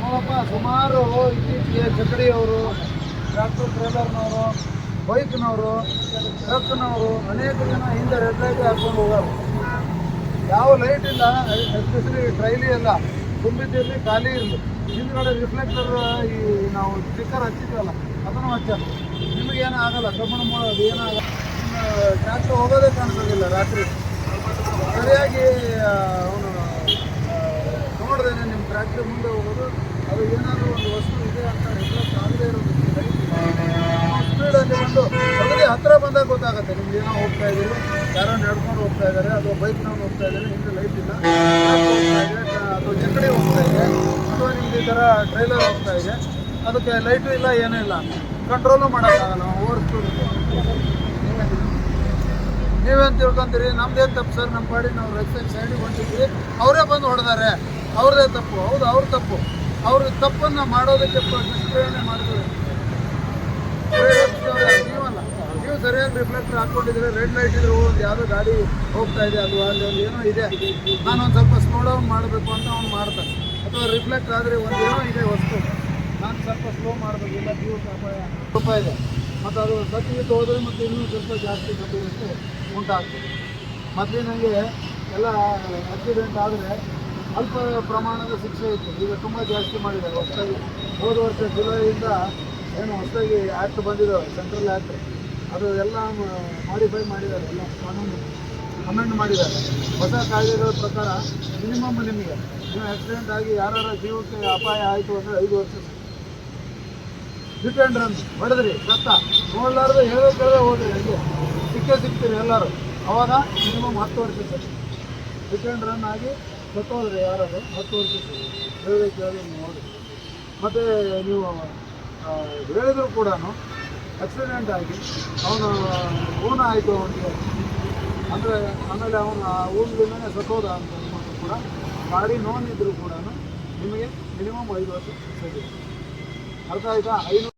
ನೋಡಪ್ಪ ಸುಮಾರು ಇತ್ತೀಚೆಗೆ ಚಕಡಿ ಅವರು ಟ್ರ್ಯಾಕ್ಟರ್ ಟ್ರೇಲರ್ನವರು ಬೈಕ್ನವರು ಟ್ರಕ್ನವರು ಅನೇಕ ಜನ ಹಿಂದೆ ರೆಡ್ ಲೈಟ್ ಹಾಕೊಂಡು ಹೋಗೋರು ಯಾವ ಲೈಟ್ ಇಲ್ಲ ಎಸ್ಪೆಷಲಿ ಟ್ರೈಲಿ ಎಲ್ಲ ತುಂಬಿದ್ದಿರಲಿ ಖಾಲಿ ಇರಲಿ ಹಿಂದ್ಗಡೆ ರಿಫ್ಲೆಕ್ಟರ್ ಈ ನಾವು ಸ್ಟಿಕ್ಕರ್ ಹಚ್ಚಿದ್ವಲ್ಲ ಅದನ್ನು ಹಚ್ಚಾರ ನಿಮಗೇನು ಆಗಲ್ಲ ಕಬ್ಬಣ ಮಾಡೋದು ಏನಾಗಲ್ಲ ಟ್ರ್ಯಾಕ್ಟರ್ ಹೋಗೋದೇ ಕಾಣಿಸೋದಿಲ್ಲ ರಾತ್ರಿ. ಸರಿಯಾಗಿ ಅವನು ನೋಡಿದ್ರೆ ನಿಮ್ಮ ಟ್ರ್ಯಾಕ್ಟರ್ ಮುಂದೆ ಹೋಗೋದು. ಅದು ಏನಾದರೂ ಒಂದು ವಸ್ತು ಇದೆ ಅಂತ ರಿಫ್ಲೆಕ್ಟ್ ಆಗದೇ ಇರೋದು. ಸ್ಪೀಡಲ್ಲಿ ಒಂದು ಅಗದಿ ಹತ್ತಿರ ಬಂದಾಗ ಗೊತ್ತಾಗುತ್ತೆ ನಿಮ್ಗೆ ಏನೋ ಹೋಗ್ತಾ ಇದ್ದೀರಿ. ಯಾರೋ ನಡ್ಕೊಂಡು ಹೋಗ್ತಾ ಇದ್ದಾರೆ, ಅಥವಾ ಬೈಕ್ನವ್ರು ಹೋಗ್ತಾ ಇದ್ದಾರೆ, ಹಿಂದೆ ಲೈಟ್ ಇಲ್ಲ. ಅಥವಾ ಚಕ್ಕಡಿ ಹೋಗ್ತಾ ಇದೆ, ಅಥವಾ ನಿಮ್ಗೆ ಈ ಥರ ಟ್ರೈಲರ್ ಹೋಗ್ತಾ ಇದೆ. ಅದಕ್ಕೆ ಲೈಟು ಇಲ್ಲ, ಏನೂ ಇಲ್ಲ. ಕಂಟ್ರೋಲು ಮಾಡೋಕ್ಕಾಗಲ್ಲ ಓವರ್ ಸ್ಪೀಡ್ ನೀವೇನು ತಿಳ್ಕೊಂತೀರಿ. ನಮ್ದೇನು ತಪ್ಪು ಸರ್ ನಮ್ಮ ಪಾಡಿ ನಾವು ರಸ್ತೆ ಸೈಡ್ ಸೈಡಿಗೆ ಹೊಂಟಿದ್ವಿ. ಅವರೇ ಬಂದು ಹೊಡೆದಾರೆ. ಅವ್ರದೇ ತಪ್ಪು. ಹೌದು, ಅವ್ರ ತಪ್ಪು. ಅವ್ರ ತಪ್ಪನ್ನು ಮಾಡೋದಕ್ಕೆ ನಿಷ್ಪ್ರೇರಣೆ ಮಾಡಿದ್ರು. ನೀವಲ್ಲ. ನೀವು ಸರಿಯಾಗಿ ರಿಫ್ಲೆಕ್ಟರ್ ಹಾಕ್ಕೊಂಡಿದ್ರೆ ರೆಡ್ ಲೈಟ್ ಇದ್ರೆ ಒಂದು ಯಾವುದೋ ಗಾಡಿ ಹೋಗ್ತಾ ಇದೆ ಅದು ಅಲ್ಲಿ ಒಂದು ಏನೋ ಇದೆ. ನಾನು ಸ್ವಲ್ಪ ಸ್ಲೋ ಡೌನ್ ಮಾಡಬೇಕು ಅಂತ ಅವ್ನು ಮಾಡ್ತಾನೆ. ಅಥವಾ ರಿಫ್ಲೆಕ್ಟ್ ಆದರೆ ಒಂದು ಏನೋ ಇದೆ ವಸ್ತು. ನಾನು ಸ್ವಲ್ಪ ಸ್ಲೋ ಮಾಡಬೇಕು. ಇಲ್ಲ ನೀವು ರೂಪಾಯಿ ಇದೆ. ಮತ್ತು ಅದು ಸತ್ತಿಗೆ ಹೋದರೆ ಮತ್ತು ಇನ್ನೂ ಸ್ವಲ್ಪ ಜಾಸ್ತಿ ಕಟ್ಟಿರುತ್ತೆ ಉಂಟಾಗ್ತದೆ. ನನಗೆ ಎಲ್ಲ ಆಕ್ಸಿಡೆಂಟ್ ಆದರೆ ಅಲ್ಪ ಪ್ರಮಾಣದ ಶಿಕ್ಷೆ ಇತ್ತು. ಈಗ ತುಂಬ ಜಾಸ್ತಿ ಮಾಡಿದ್ದಾರೆ. ಹೊಸದಾಗಿ ಹೋದ ವರ್ಷ ಜುಲೈಯಿಂದ ಏನು ಹೊಸದಾಗಿ ಆ್ಯಕ್ಟ್ ಬಂದಿದ್ದಾವೆ ಸೆಂಟ್ರಲ್ ಆ್ಯಕ್ಟ್ ಅದು ಎಲ್ಲ ಮಾಡಿಫೈ ಮಾಡಿದ್ದಾರೆ. ಎಲ್ಲ ಕಾನೂನು ಅಮೆಂಡ್ ಮಾಡಿದ್ದಾರೆ. ಹೊಸ ಕಾಯ್ದೆಗಳ ಪ್ರಕಾರ ಮಿನಿಮಮ್ ನಿಮಗೆ ನೀವು ಆಕ್ಸಿಡೆಂಟ್ ಆಗಿ ಯಾರ ಜೀವಕ್ಕೆ ಅಪಾಯ ಆಯಿತು ಅಂದರೆ ಐದು ವರ್ಷ ಹಿಟ್ ಆ್ಯಂಡ್ ರನ್ ಹೊಡೆದ್ರಿ ಸತ್ತ. ನೋಡ್ಲಾರ್ದು ಹೇಳೋ ಕೇಳದೆ ಹೋದ್ರಿ ಹಂಗೆ. ಸಿಕ್ಕೇ ಸಿಗ್ತೀರಿ ಎಲ್ಲರೂ. ಅವಾಗ ಮಿನಿಮಮ್ ಹತ್ತು ವರ್ಷ ಸರ್. ಹಿಟ್ ಆ್ಯಂಡ್ ರನ್ ಆಗಿ ಸತ್ತೋದ್ರಿ ಯಾರಾದ್ರು, ಹತ್ತು ವರ್ಷ ಹೇಳಿ ಕೇಳಿ ನೋಡಿ ಮತ್ತು ನೀವು ಹೇಳಿದ್ರು ಕೂಡ ಆಕ್ಸಿಡೆಂಟ್ ಆಗಿ ಅವನು ಊನ ಆಯಿತು ಅವನಿಗೆ. ಅಂದರೆ ಆಮೇಲೆ ಅವನು ಆ ಊರಿನಿಂದನೇ ಸತ್ತೋದ ಅಂತ ಕೂಡ. ಗಾಡಿ ನೋನಿದ್ರು ಕೂಡ ನಿಮಗೆ ಮಿನಿಮಮ್ ಐದು ವರ್ಷ ಸಿಗುತ್ತೆ ಅರ್ಥ ಆಯ್ತಾ? ಐನೂರು